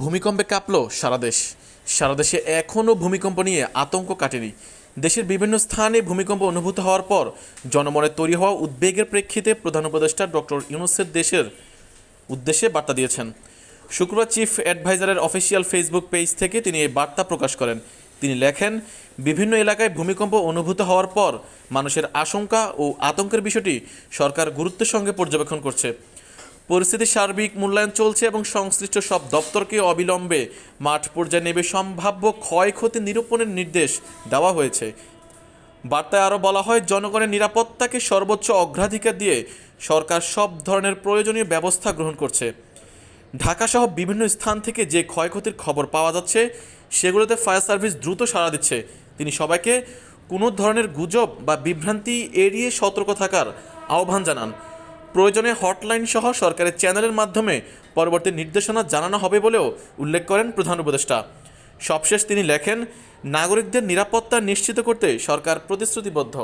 ভূমিকম্পে কাঁপল সারা দেশ। সারা দেশে এখনও ভূমিকম্প নিয়ে আতঙ্ক কাটেনি। দেশের বিভিন্ন স্থানে ভূমিকম্প অনুভূত হওয়ার পর জনমনে তৈরি হওয়া উদ্বেগের প্রেক্ষিতে প্রধান উপদেষ্টা ডক্টর ইউনুসের দেশের উদ্দেশ্যে বার্তা দিয়েছেন। শুক্রবার চিফ অ্যাডভাইজারের অফিসিয়াল ফেসবুক পেজ থেকে তিনি এই বার্তা প্রকাশ করেন। তিনি লেখেন, বিভিন্ন এলাকায় ভূমিকম্প অনুভূত হওয়ার পর মানুষের আশঙ্কা ও আতঙ্কের বিষয়টি সরকার গুরুত্বের সঙ্গে পর্যবেক্ষণ করছে। পরিস্থিতির সার্বিক মূল্যায়ন চলছে এবং সংশ্লিষ্ট সব দপ্তরকে অবিলম্বে মাঠ পর্যায়ে নেবে সম্ভাব্য ক্ষয়ক্ষতি নিরূপণের নির্দেশ দেওয়া হয়েছে। বার্তায় আরও বলা হয়, জনগণের নিরাপত্তাকে সর্বোচ্চ অগ্রাধিকার দিয়ে সরকার সব ধরনের প্রয়োজনীয় ব্যবস্থা গ্রহণ করছে। ঢাকাসহ বিভিন্ন স্থান থেকে যে ক্ষয়ক্ষতির খবর পাওয়া যাচ্ছে, সেগুলোতে ফায়ার সার্ভিস দ্রুত সাড়া দিচ্ছে। তিনি সবাইকে কোনো ধরনের গুজব বা বিভ্রান্তি এড়িয়ে সতর্ক থাকার আহ্বান জানান। প্রয়োজনে হটলাইন সহ সরকারের চ্যানেলের মাধ্যমে পরবর্তী নির্দেশনা জানানো হবে বলেও উল্লেখ করেন প্রধান উপদেষ্টা। সবশেষ তিনি লেখেন, নাগরিকদের নিরাপত্তা নিশ্চিত করতে সরকার প্রতিশ্রুতিবদ্ধ।